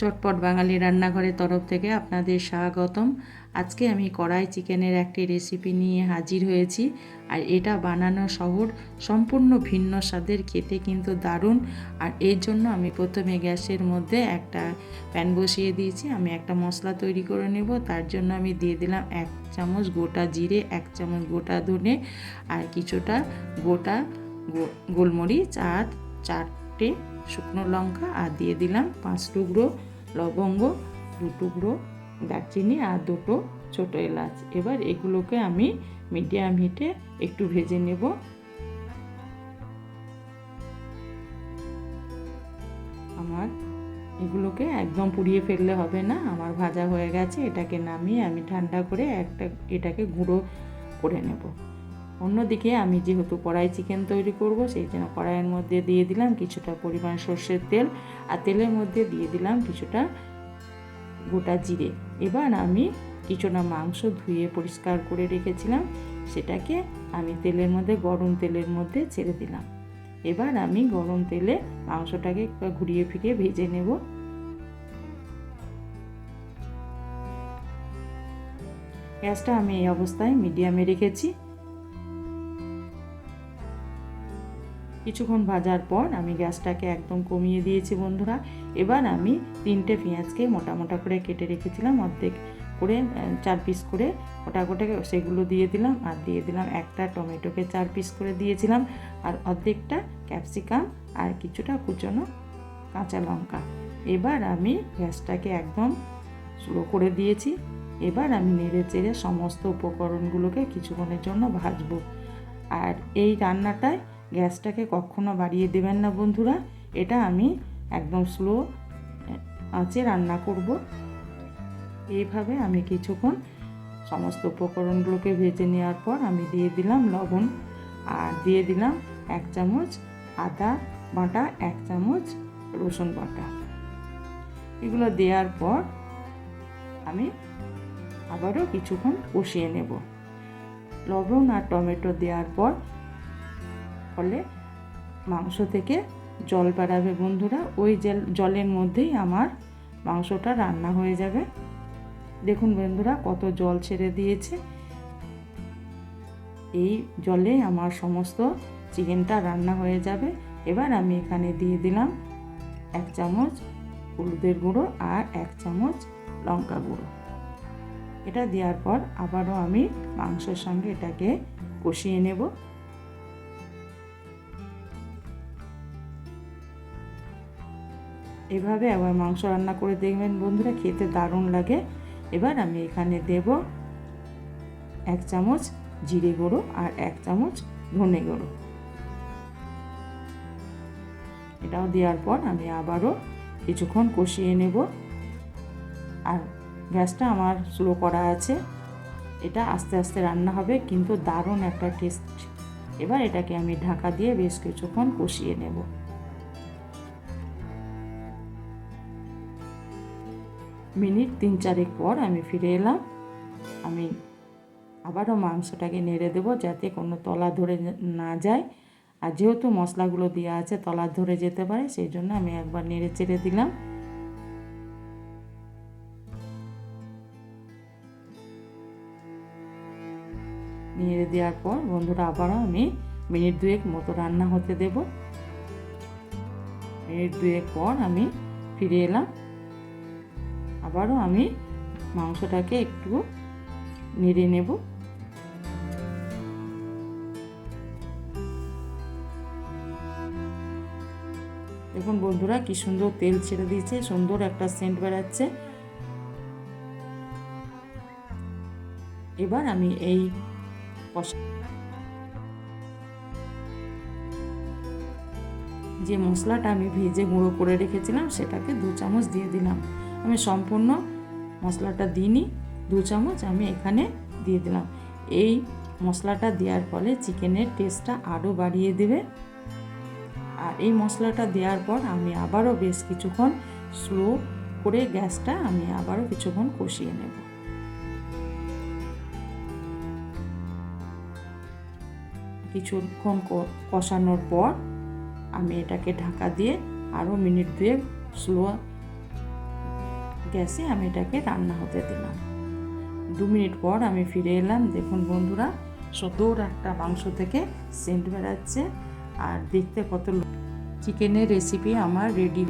চটপট বাঙালি রান্নাঘরের তরফ থেকে আপনাদের স্বাগতম। আজকে আমি কড়াই চিকেনের একটি রেসিপি নিয়ে হাজির হয়েছি আর এটা বানানো শহর সম্পূর্ণ ভিন্ন স্বাদের, খেতে কিন্তু দারুণ। আর এর জন্য আমি প্রথমে গ্যাসের মধ্যে একটা প্যান বসিয়ে দিয়েছি। আমি একটা মশলা তৈরি করে নেব। তার জন্য আমি দিয়ে দিলাম এক চামচ গোটা জিরে, এক চামচ গোটা ধনে আর কিছুটা গোটা গোলমরিচ আর চারটে শুকনো লঙ্কা আর দিয়ে দিলাম পাঁচ টুকরো লবঙ্গ, দু টুকরো দারচিনি আর দুটো ছোটো এলাচ। এবার এগুলোকে আমি মিডিয়াম হিটে একটু ভেজে নেব। আমার এগুলোকে একদম পুড়িয়ে ফেললে হবে না, আমার ভাজা হয়ে গেছে, এটাকে নামিয়ে আমি ঠান্ডা করে একটা এটাকে গুঁড়ো করে নেব। অন্যদিকে আমি যেহেতু কড়াই চিকেন তৈরি করব, সেই জন্য কড়াইয়ের মধ্যে দিয়ে দিলাম কিছুটা পরিমাণ সর্ষের তেল আর তেলের মধ্যে দিয়ে দিলাম কিছুটা গোটা জিরে। এবার আমি কিছুটা মাংস ধুয়ে পরিষ্কার করে রেখেছিলাম, সেটাকে আমি তেলের মধ্যে, গরম তেলের মধ্যে ছেড়ে দিলাম। এবার আমি গরম তেলে মাংসটাকে ঘুরিয়ে ফিরিয়ে ভেজে নেব। গ্যাসটা আমি এই অবস্থায় মিডিয়ামে রেখেছি। কিছুক্ষণ ভাজার পর আমি গ্যাসটাকে একদম কমিয়ে দিয়েছি বন্ধুরা। এবার আমি তিনটে পেঁয়াজকে মোটা মোটা করে কেটে রেখেছিলাম অর্ধেক করে চার পিস করে ওটা গোটা সেগুলো দিয়ে দিলাম আর দিয়ে দিলাম একটা টমেটোকে চার পিস করে দিয়েছিলাম আর অর্ধেকটা ক্যাপসিকাম আর কিছুটা কুচনো কাঁচা লঙ্কা। এবার আমি গ্যাসটাকে একদম স্লো করে দিয়েছি। এবার আমি নেড়ে চেড়ে সমস্ত উপকরণগুলোকে কিছুক্ষণের জন্য ভাজবো। আর এই রান্নাটায় গ্যাসটাকে কখনো বাড়িয়ে দেবেন না বন্ধুরা। এটা আমি একদম স্লো আঁচে রান্না করব। এইভাবে আমি কিছুক্ষণ সমস্ত উপকরণগুলোকে ভেজে নেওয়ার পর আমি দিয়ে দিলাম লবণ আর দিয়ে দিলাম এক চামচ আদা বাটা, এক চামচ রসুন বাটা। এগুলো দেওয়ার পর আমি আবারও কিছুক্ষণ কষিয়ে নেব। লবণ আর টমেটো দেওয়ার পর ফলে মাংস থেকে জল বেড়াবে বন্ধুরা। ওই জল জলের মধ্যেই আমার মাংসটা রান্না হয়ে যাবে। দেখুন বন্ধুরা, কত জল ছেড়ে দিয়েছে। এই জলে আমার সমস্ত চিকেনটা রান্না হয়ে যাবে। এবার আমি এখানে দিয়ে দিলাম এক চামচ হলুদের গুঁড়ো আর এক চামচ লঙ্কা গুঁড়ো। এটা দেওয়ার পর আবারও আমি মাংসের সঙ্গে এটাকে কষিয়ে নেব। এভাবে আবার মাংস রান্না করে দেখবেন বন্ধুরা, খেতে দারুণ লাগে। এবার আমি এখানে দেব এক চামচ জিরে গুঁড়ো আর এক চামচ ধনে গুঁড়ো। এটাও দেওয়ার পর আমি আবারও কিছুক্ষণ কষিয়ে নেব। আর গ্যাসটা আমার স্লো করা আছে। এটা আস্তে আস্তে রান্না হবে, কিন্তু দারুণ একটা টেস্ট। এবার এটাকে আমি ঢাকা দিয়ে বেশ কিছুক্ষণ কষিয়ে নেব। মিনিট, তিন চারেক পর আমি ফিরে এলাম। আমি আবারও মাংসটাকে নেড়ে দেবো যাতে কোনো তলা ধরে না যায়। আর যেহেতু মশলাগুলো দেওয়া আছে, তলা ধরে যেতে পারে, সেই জন্য আমি একবার নেড়ে চেড়ে দিলাম। নেড়ে দেওয়ার পর বন্ধুরা, আবারও আমি মিনিট দুয়েক মতো রান্না হতে দেব। মিনিট দুয়েক পর আমি ফিরে এলাম। আবারও আমি মাংসটাকে একটু নেড়ে নেব। দেখুন বন্ধুরা, কি সুন্দর তেল ছেড়ে দিয়েছে, সুন্দর একটা সেন্ট বেড়াচ্ছে। এবার আমি এই যে মশলাটা আমি ভেজে গুঁড়ো করে রেখেছিলাম, সেটাকে দু চামচ দিয়ে দিলাম। আমি সম্পূর্ণ মশলাটা দিইনি, দু চামচ আমি এখানে দিয়ে দিলাম। এই মশলাটা দেওয়ার ফলে চিকেনের টেস্টটা আরও বাড়িয়ে দেবে। আর এই মশলাটা দেওয়ার পর আমি আবারও বেশ কিছুক্ষণ স্লো করে গ্যাসটা আমি আবারও কিছুক্ষণ কষিয়ে নেব। কিছুক্ষণ কষানোর পর আমি এটাকে ঢাকা দিয়ে আরও মিনিট দুয়েক স্লো গ্যাসে আমি এটাকে রান্না হতে দিলাম। দু মিনিট পর আমি ফিরে এলাম। দেখুন বন্ধুরা, সুন্দর একটা মাংস থেকে সেন্ট বেড়াচ্ছে। আর দেখতে কত চিকেনের রেসিপি আমার রেডি